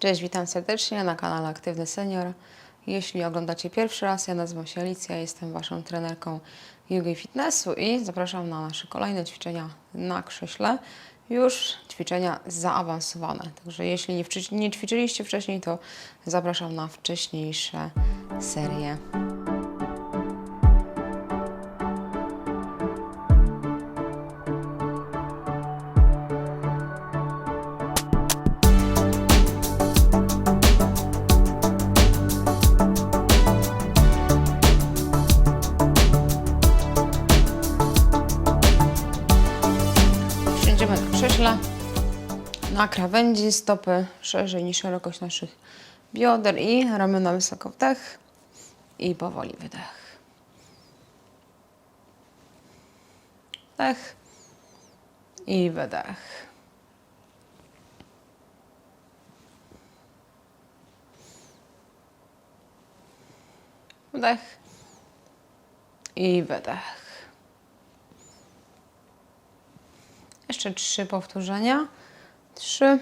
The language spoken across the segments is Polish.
Cześć, witam serdecznie na kanale Aktywny Senior. Jeśli oglądacie pierwszy raz, ja nazywam się Alicja, jestem Waszą trenerką jogi fitnessu i zapraszam na nasze kolejne ćwiczenia na krześle. Już ćwiczenia zaawansowane. Także jeśli nie, nie ćwiczyliście wcześniej, to zapraszam na wcześniejsze serie. Na krawędzi, stopy szerzej niż szerokość naszych bioder i ramiona wysoko wdech i powoli wydech. Wdech i wydech. Wdech i wydech. Jeszcze trzy powtórzenia. Trzy.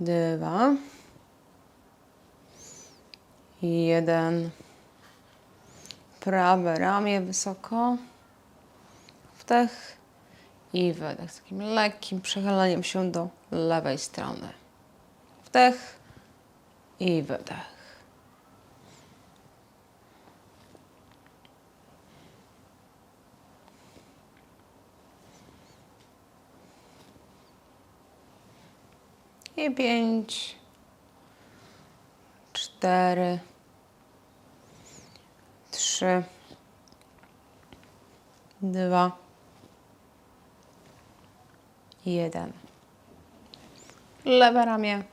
Dwa. Jeden. Prawe ramię wysoko. Wdech i wydech. Z takim lekkim przechyleniem się do lewej strony. Wdech i wydech. I pięć, cztery, trzy, dwa, jeden. Lewe ramię.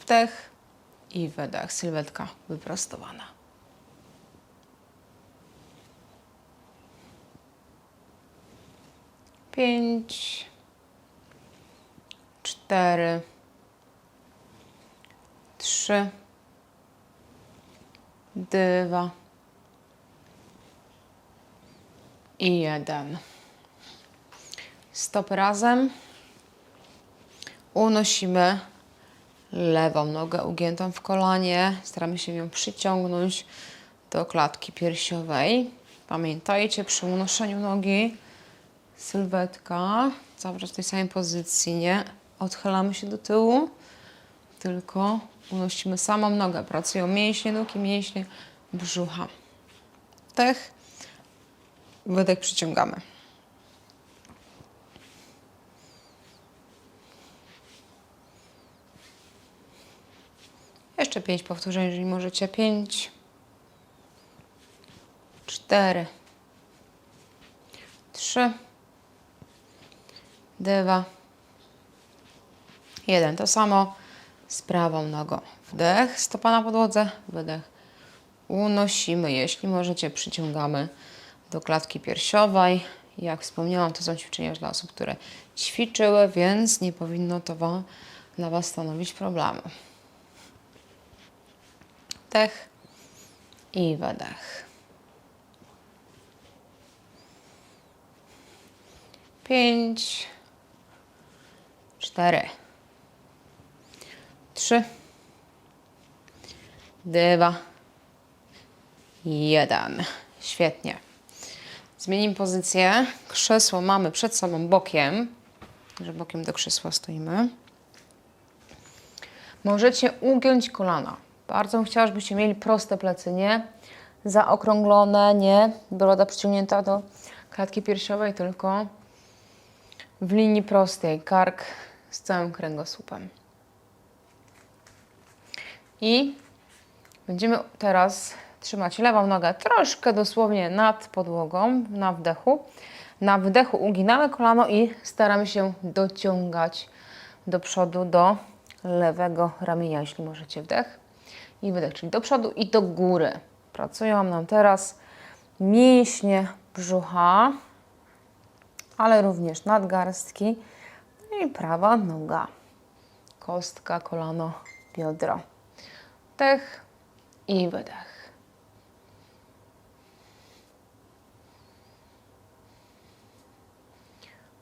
Wdech i wydech. Sylwetka wyprostowana. Pięć, cztery, trzy, dwa i jeden. Stopy razem. Unosimy lewą nogę ugiętą w kolanie. Staramy się ją przyciągnąć do klatki piersiowej. Pamiętajcie przy unoszeniu nogi sylwetka, cały w tej samej pozycji, nie odchylamy się do tyłu, tylko unosimy samą nogę. Pracują mięśnie nóg i mięśnie brzucha. Wdech, wydech przyciągamy. Jeszcze pięć powtórzeń, jeżeli możecie. Pięć, cztery, trzy, dwa, jeden. To samo z prawą nogą. Wdech, stopa na podłodze, wydech. Unosimy, jeśli możecie, przyciągamy do klatki piersiowej. Jak wspomniałam, to są ćwiczenia dla osób, które ćwiczyły, więc nie powinno to wa- dla Was stanowić problemu. Wdech i wydech. Pięć, cztery, trzy, dwa, jeden. Świetnie. Zmienimy pozycję. Krzesło mamy przed sobą bokiem, że bokiem do krzesła stoimy. Możecie ugiąć kolana. Bardzo bym chciała, żebyście mieli proste plecy, nie zaokrąglone, nie broda przyciągnięta do klatki piersiowej, tylko w linii prostej, kark z całym kręgosłupem. I będziemy teraz trzymać lewą nogę troszkę dosłownie nad podłogą na wdechu. Na wdechu uginamy kolano i staramy się dociągać do przodu, do lewego ramienia, jeśli możecie wdech i wydech, czyli do przodu i do góry. Pracują nam teraz mięśnie brzucha, ale również nadgarstki i prawa noga, kostka, kolano, biodro. Wdech i wydech.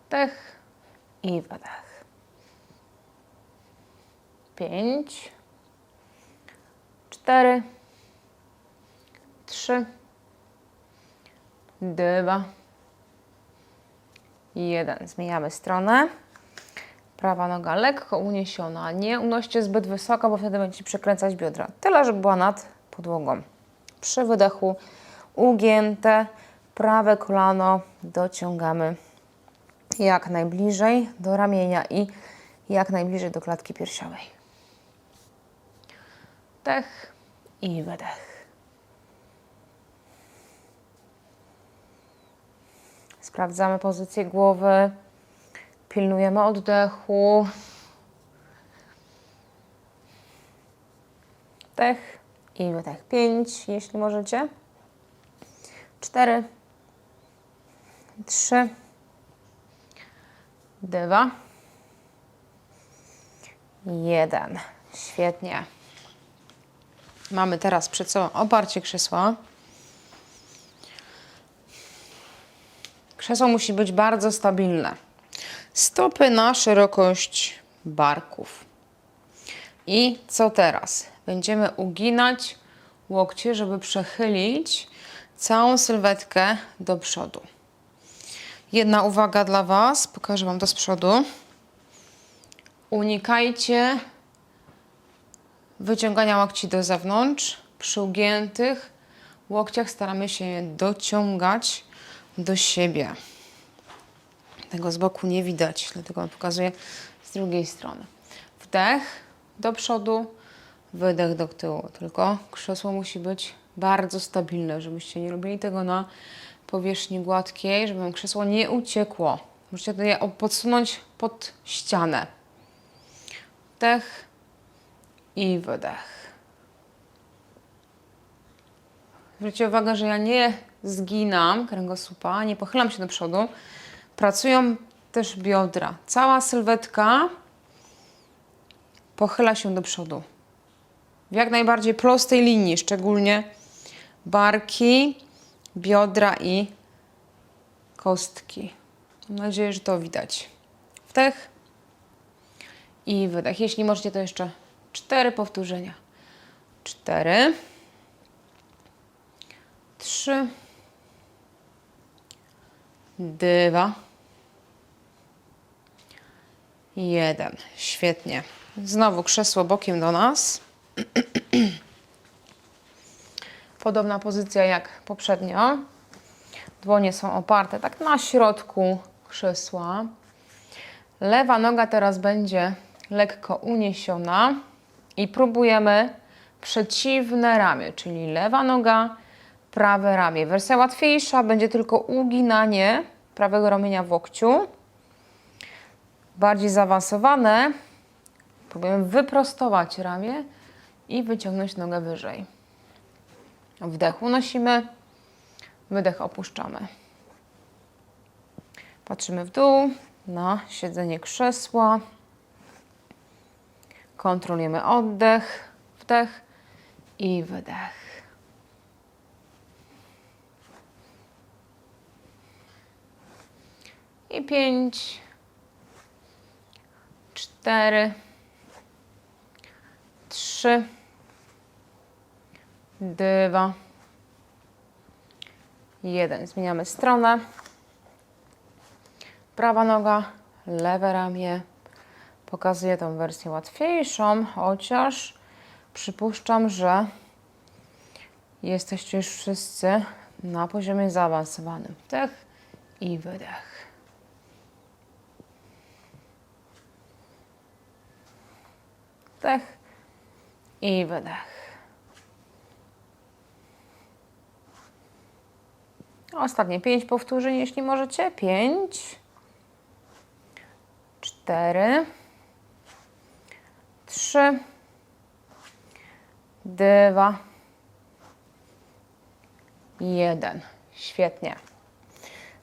Wdech i wydech. Pięć, cztery, trzy, dwa, jeden. Zmieniamy stronę. Prawa noga lekko uniesiona. Nie unoście zbyt wysoko, bo wtedy będziecie przekręcać biodra. Tyle, żeby była nad podłogą. Przy wydechu ugięte. Prawe kolano dociągamy jak najbliżej do ramienia i jak najbliżej do klatki piersiowej. Wdech i wydech. Sprawdzamy pozycję głowy. Pilnujemy oddechu. Wdech i wydech. Pięć, jeśli możecie. Cztery. Trzy. Dwa. Jeden. Świetnie. Mamy teraz przed sobą oparcie krzesła. Krzesło musi być bardzo stabilne. Stopy na szerokość barków. I co teraz? Będziemy uginać łokcie, żeby przechylić całą sylwetkę do przodu. Jedna uwaga dla Was, pokażę Wam to z przodu. Unikajcie wyciągania łokci do zewnątrz. Przy ugiętych łokciach staramy się je dociągać do siebie. Tego z boku nie widać, dlatego Wam pokazuję z drugiej strony. Wdech do przodu, wydech do tyłu. Tylko krzesło musi być bardzo stabilne, żebyście nie robili tego na powierzchni gładkiej, żeby Wam krzesło nie uciekło. Możecie je podsunąć pod ścianę. Wdech i wydech. Zwróćcie uwagę, że ja nie zginam kręgosłupa, nie pochylam się do przodu. Pracują też biodra. Cała sylwetka pochyla się do przodu. W jak najbardziej prostej linii, szczególnie barki, biodra i kostki. Mam nadzieję, że to widać. Wdech i wydech. Jeśli możecie, to jeszcze cztery powtórzenia. Cztery. Trzy. Dwa. Jeden. Świetnie. Znowu krzesło bokiem do nas. Podobna pozycja jak poprzednio. Dłonie są oparte tak na środku krzesła. Lewa noga teraz będzie lekko uniesiona i próbujemy przeciwne ramię, czyli lewa noga, prawe ramię. Wersja łatwiejsza będzie tylko uginanie prawego ramienia w łokciu. Bardziej zaawansowane próbujemy wyprostować ramię i wyciągnąć nogę wyżej. Wdech unosimy, wydech opuszczamy. Patrzymy w dół na siedzenie krzesła. Kontrolujemy oddech, wdech i wydech. I pięć, cztery, trzy, dwa, jeden. Zmieniamy stronę. Prawa noga, lewe ramię. Pokazuję tą wersję łatwiejszą, chociaż przypuszczam, że jesteście już wszyscy na poziomie zaawansowanym. Wdech i wydech. Wdech i wydech. Ostatnie pięć powtórzeń, jeśli możecie. Pięć, cztery, trzy, dwa, jeden. Świetnie.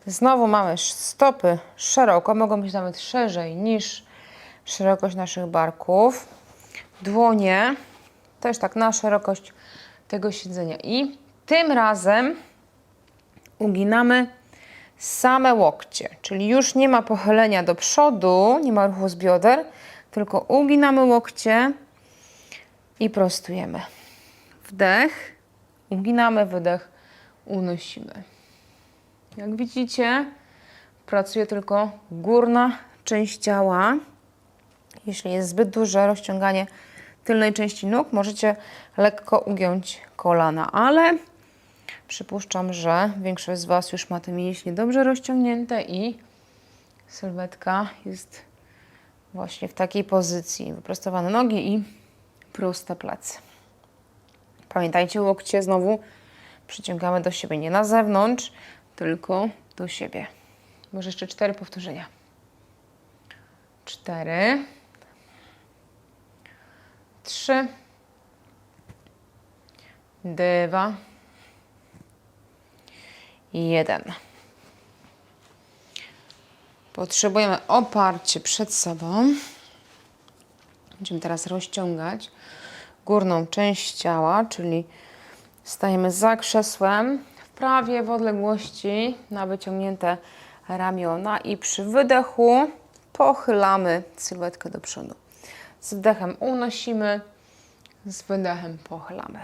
Znowu mamy stopy szeroko, mogą być nawet szerzej niż szerokość naszych barków. Dłonie też tak na szerokość tego siedzenia. I tym razem uginamy same łokcie, czyli już nie ma pochylenia do przodu, nie ma ruchu z bioder, tylko uginamy łokcie i prostujemy. Wdech, uginamy, wydech, unosimy. Jak widzicie, pracuje tylko górna część ciała. Jeśli jest zbyt duże rozciąganie tylnej części nóg, możecie lekko ugiąć kolana, ale przypuszczam, że większość z Was już ma te mięśnie dobrze rozciągnięte i sylwetka jest właśnie w takiej pozycji. Wyprostowane nogi i proste plecy. Pamiętajcie, łokcie znowu przyciągamy do siebie, nie na zewnątrz, tylko do siebie. Może jeszcze cztery powtórzenia. Cztery. Trzy. Dwa. Jeden. Potrzebujemy oparcie przed sobą. Będziemy teraz rozciągać górną część ciała, czyli stajemy za krzesłem, w prawie w odległości na wyciągnięte ramiona i przy wydechu pochylamy sylwetkę do przodu. Z wdechem unosimy, z wydechem pochylamy.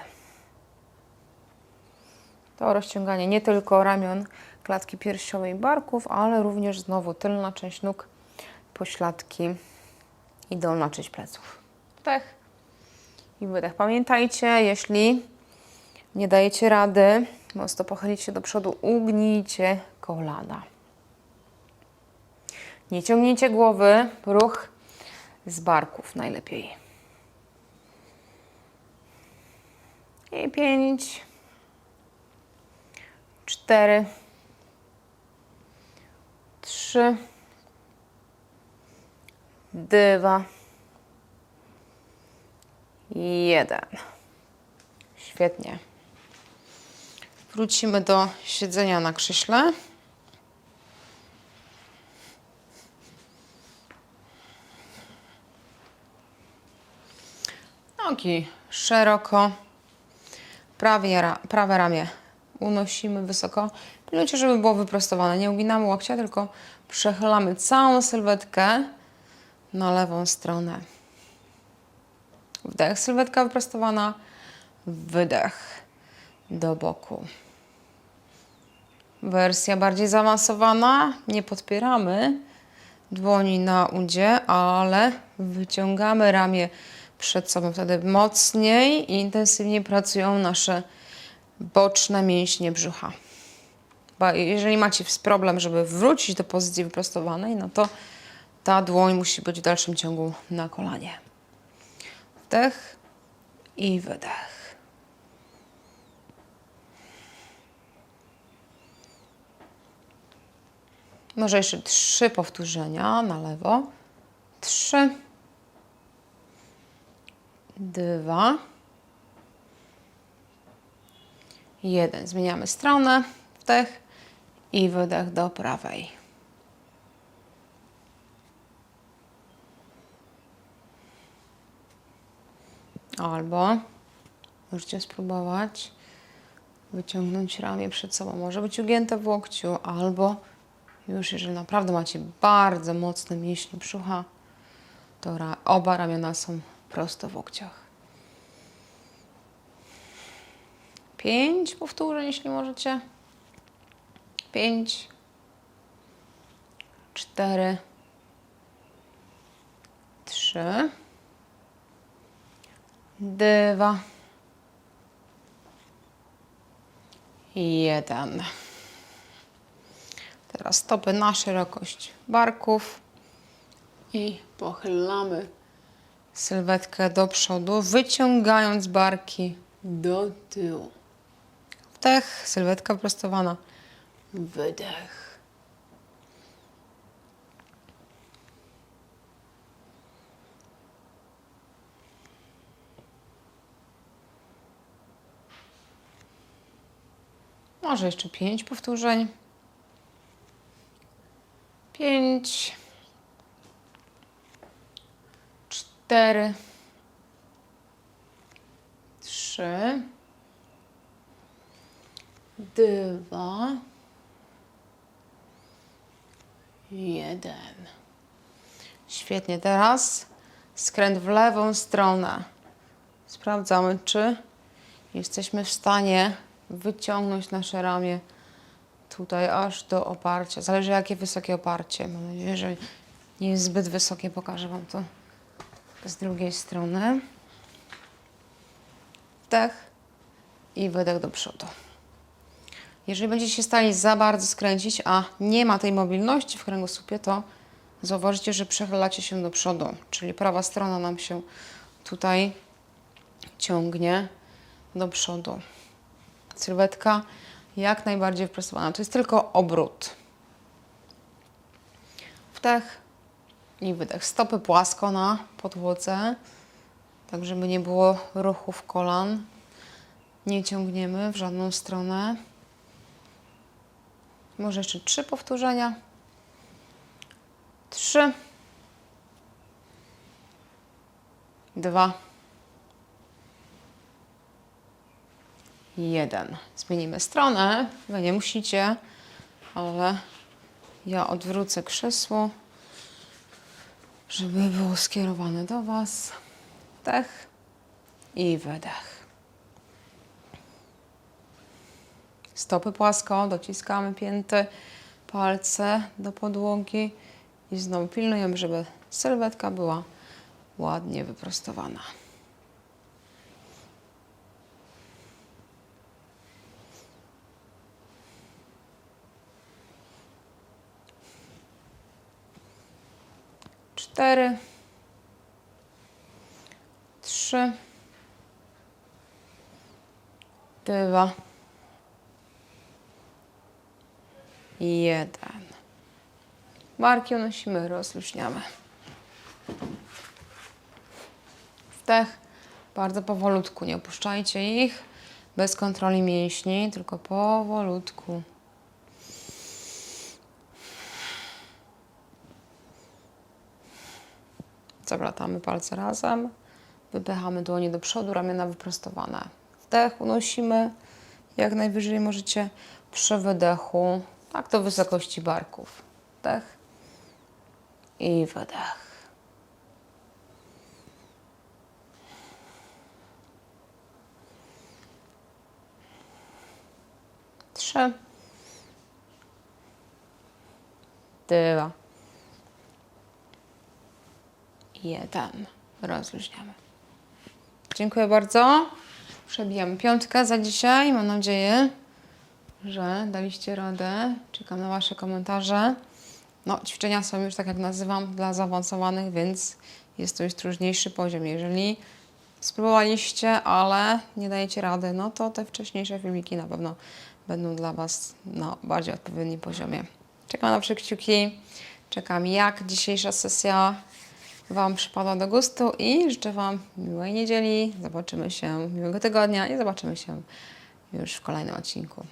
To rozciąganie nie tylko ramion, klatki piersiowej, barków, ale również znowu tylna część nóg, pośladki i dolna część pleców. Wdech i wydech. Pamiętajcie, jeśli nie dajecie rady, mocno pochylić się do przodu, ugnijcie kolana. Nie ciągnijcie głowy, ruch z barków najlepiej. I pięć, cztery, trzy, dwa, jeden. Świetnie. Wrócimy do siedzenia na krześle. Nogi szeroko. Prawie, ra- prawe ramię unosimy wysoko. Pilnujcie, żeby było wyprostowane. Nie uginamy łokcia, tylko przechylamy całą sylwetkę na lewą stronę. Wdech, sylwetka wyprostowana. Wydech do boku. Wersja bardziej zaawansowana. Nie podpieramy dłoni na udzie, ale wyciągamy ramię przed sobą. Wtedy mocniej i intensywniej pracują nasze boczne mięśnie brzucha. Bo jeżeli macie problem, żeby wrócić do pozycji wyprostowanej, no to ta dłoń musi być w dalszym ciągu na kolanie. Wdech i wydech. Może jeszcze trzy powtórzenia na lewo. Trzy. Dwa. Jeden. Zmieniamy stronę. Wdech i wydech do prawej. Albo możecie spróbować wyciągnąć ramię przed sobą. Może być ugięte w łokciu, albo już jeżeli naprawdę macie bardzo mocne mięśnie brzucha, to ra oba ramiona są prosto w łokciach. Pięć powtórzeń, jeśli możecie. Pięć. Cztery. Trzy. Dwa. Jeden. Teraz stopy na szerokość barków i pochylamy sylwetkę do przodu, wyciągając barki do tyłu. Wdech, sylwetka prostowana. Wydech. Może jeszcze pięć powtórzeń. Pięć. Cztery. Trzy. Dwa. jeden. Świetnie, teraz skręt w lewą stronę. Sprawdzamy, czy jesteśmy w stanie wyciągnąć nasze ramię tutaj aż do oparcia. Zależy jakie wysokie oparcie. Mam nadzieję, że nie jest zbyt wysokie. Pokażę Wam to z drugiej strony. Wdech i wydech do przodu. Jeżeli będziecie się stali za bardzo skręcić, a nie ma tej mobilności w kręgosłupie, to zauważycie, że przechylacie się do przodu, czyli prawa strona nam się tutaj ciągnie do przodu. Sylwetka jak najbardziej wprostowana. To jest tylko obrót. Wdech i wydech. Stopy płasko na podłodze, tak żeby nie było ruchów kolan. Nie ciągniemy w żadną stronę. Może jeszcze trzy powtórzenia. Trzy. Dwa. Jeden. Zmienimy stronę. Wy nie musicie, ale ja odwrócę krzesło, żeby było skierowane do Was. Wdech i wydech. Stopy płasko, dociskamy pięty, palce do podłogi i znowu pilnujemy, żeby sylwetka była ładnie wyprostowana. Cztery, trzy, dwa, jeden. Barki unosimy, rozluźniamy. Wdech, bardzo powolutku, nie opuszczajcie ich, bez kontroli mięśni, tylko powolutku. Zaplatamy palce razem, wypychamy dłonie do przodu, ramiona wyprostowane. Wdech unosimy, jak najwyżej możecie przy wydechu, tak do wysokości barków. Wdech i wydech. Trzy. Dwa. Jeden. Rozluźniamy. Dziękuję bardzo. Przebijamy piątkę za dzisiaj. Mam nadzieję, że daliście radę. Czekam na Wasze komentarze. No, ćwiczenia są już, tak jak nazywam, dla zaawansowanych, więc jest to już trudniejszy poziom. Jeżeli spróbowaliście, ale nie dajecie rady, no to te wcześniejsze filmiki na pewno będą dla Was na bardziej odpowiednim poziomie. Czekam na kciuki. Czekam, jak dzisiejsza sesja Wam przypadła do gustu i życzę Wam miłej niedzieli. Zobaczymy się, miłego tygodnia i zobaczymy się już w kolejnym odcinku.